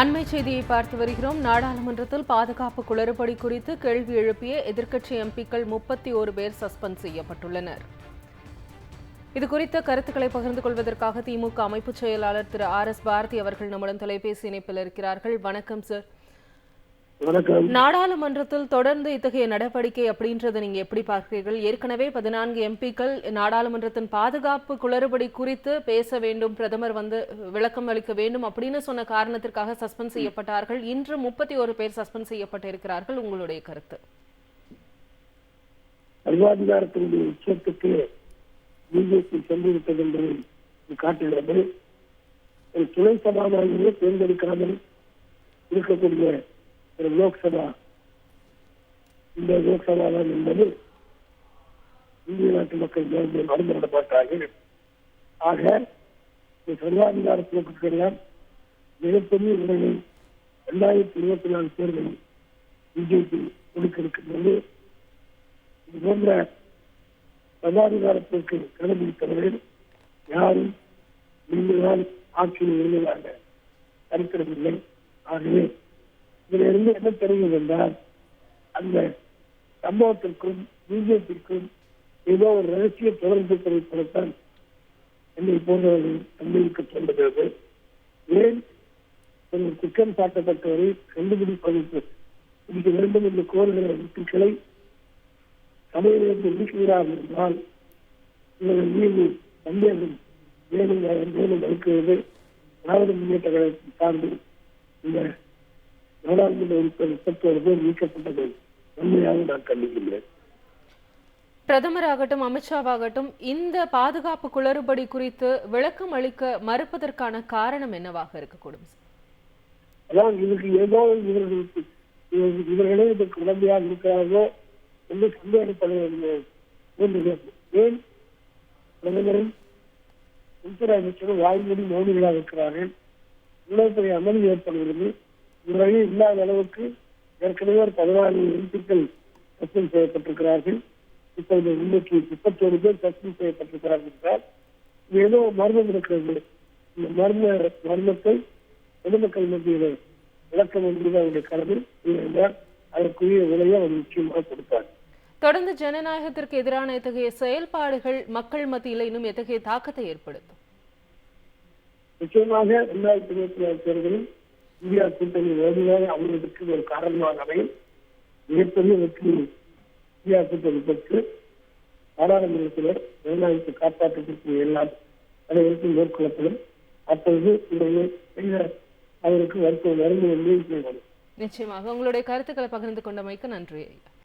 அண்மை செய்தியை பார்த்து வருகிறோம். நாடாளுமன்றத்தில் பாதுகாப்பு குளறுபடி குறித்து கேள்வி எழுப்பிய எதிர்க்கட்சி எம்பிக்கள் முப்பத்தி ஒரு பேர் சஸ்பெண்ட் செய்யப்பட்டுள்ளனர். இது குறித்த கருத்துக்களை பகிர்ந்து கொள்வதற்காக திமுக அமைப்பு செயலாளர் திரு ஆர் எஸ் பாரதி அவர்கள் நம்முடன் தொலைபேசி இணைப்பில் இருக்கிறார்கள். வணக்கம் சார். நாடாளுமன்றத்தில் தொடர்ந்து இத்தகைய நடவடிக்கை அப்படின்றத நீங்க எப்படி பார்க்கிறீர்கள்? ஏற்கனவே பதினான்கு எம்பிக்கள் நாடாளுமன்றத்தின் பாதுகாப்பு குளறுபடி குறித்து பேச வேண்டும் பிரதமர் வந்து விளக்கம் அளிக்க வேண்டும் அப்படின்னு சொன்ன காரணத்திற்காக சஸ்பெண்ட் செய்யப்பட்டார்கள். இன்று முப்பத்தி ஒரு பேர் சஸ்பெண்ட் செய்யப்பட்டிருக்கிறார்கள். உங்களுடைய கருத்து? சர்வாதிகாரத்தினுடைய உச்சத்துக்கு பிஜேபி சென்றுவிட்டது என்பதை காட்டுகிறது. துணை சபாநாயகரை தேர்ந்தெடுக்காமல் இருக்கக்கூடிய ஒரு லோக்சபா. இந்த லோக்சபா தான் என்பது இந்திய நாட்டு மக்கள் தேர்தலில் மறந்துவிட ஆக இந்த சர்வாதிகார போக்குக்கெல்லாம் மிகப்பெரிய உடனே இரண்டாயிரத்தி இருபத்தி நாலு தேர்தலில் பிஜேபி கொடுக்கிருக்கிறது இது போன்ற சர்வாதிகாரத்திற்கு கடைபிடித்தவர்கள் யாரும் நீங்கள்தான் ஆட்சியில் இருந்ததாக கருத்திடவில்லை ஆகவே இதிலிருந்து என்ன தெரிகிறது என்றால் அந்த சம்பவத்திற்கும் பிஜேபிக்கும் ஏதோ ஒரு ரகசிய தொடர்பு கிடைப்பதைத்தான் என்னை போன்றவர்கள் சந்தேகிக்க தோன்றுகிறது. ஏன்? ஒரு குற்றம் சாட்டப்பட்டவரை கண்டுபிடிப்பதற்கு பிடிக்க வேண்டும் என்று கோருகிற விட்டுக்களை சபையிலிருந்து நீக்குகிறார் என்றால் இவர்கள் மீது சந்தேகம் மேலும் மேலும் இருக்கிறது. திராவிட முன்னேற்ற கழகத்தின் சார்ந்து இந்த நாடாளுமன்ற உறுப்பினர் முப்பத்தோரு பேர் நீக்கப்பட்டது நன்மையாக நான் கண்டிக்கின்றேன். பிரதமராகட்டும் அமித்ஷாவாகட்டும் இந்த பாதுகாப்பு குளறுபடி குறித்து விளக்கம் அளிக்க மறுப்பதற்கான காரணம் என்னவாக இருக்கக்கூடும்? அதான் இதுக்கு ஏதோ இவர்களுக்கு இவர்கள் இதற்கு உடமையாக இருக்கிறார்களோ என்று சந்தேகப்பட ஏன்? பிரதமரும் உள்துறை அமைச்சரும் வாய்மொழி மௌனிகளாக இருக்கிறார்கள். பெரிய அமளி ஏற்படுகிறது. இதுவரை இல்லாத அளவுக்கு ஏற்கனவே ஒரு பதினாறு எம்பிக்கள் சஸ்பெண்ட் செய்யப்பட்டிருக்கிறார்கள். இப்போது இன்னைக்கு முப்பத்தோரு பேர் சஸ்பெண்ட் செய்யப்பட்டிருக்கிறார்கள் என்றால் இது ஏதோ மர்மம் இருக்கிறது. இந்த மர்ம மர்மத்தை பொதுமக்கள் மத்தியில் விளக்க வேண்டியது அவருடைய கடமை. என்றால் அதற்குரிய விலையை அவர் நிச்சயமாக கொடுப்பார். தொடர்ந்து ஜனநாயகத்திற்கு எதிரான இத்தகைய செயல்பாடுகள் மக்கள் மத்தியில் இன்னும் எத்தகைய தாக்கத்தை ஏற்படுத்தும்? நிச்சயமாக இரண்டாயிரத்தி இருபத்தி நாலு தேர்தலில் இந்தியா கூட்டணி வலிமையாக அவர்களுக்கு ஒரு காரணமாக அமையும். மிகப்பெரிய வெற்றி இந்தியா கூட்டணி பெற்று நாடாளுமன்றத்தில் ஜனநாயகத்தை காப்பாற்றுவதற்கு எல்லாம் அனைவருக்கும் மேற்கொள்ளப்படும். அப்பொழுது இந்த அவருக்கு வருத்தம் மருந்து என்று நிச்சயமாக. உங்களுடைய கருத்துக்களை பகிர்ந்து கொண்டமைக்கு நன்றி ஐயா.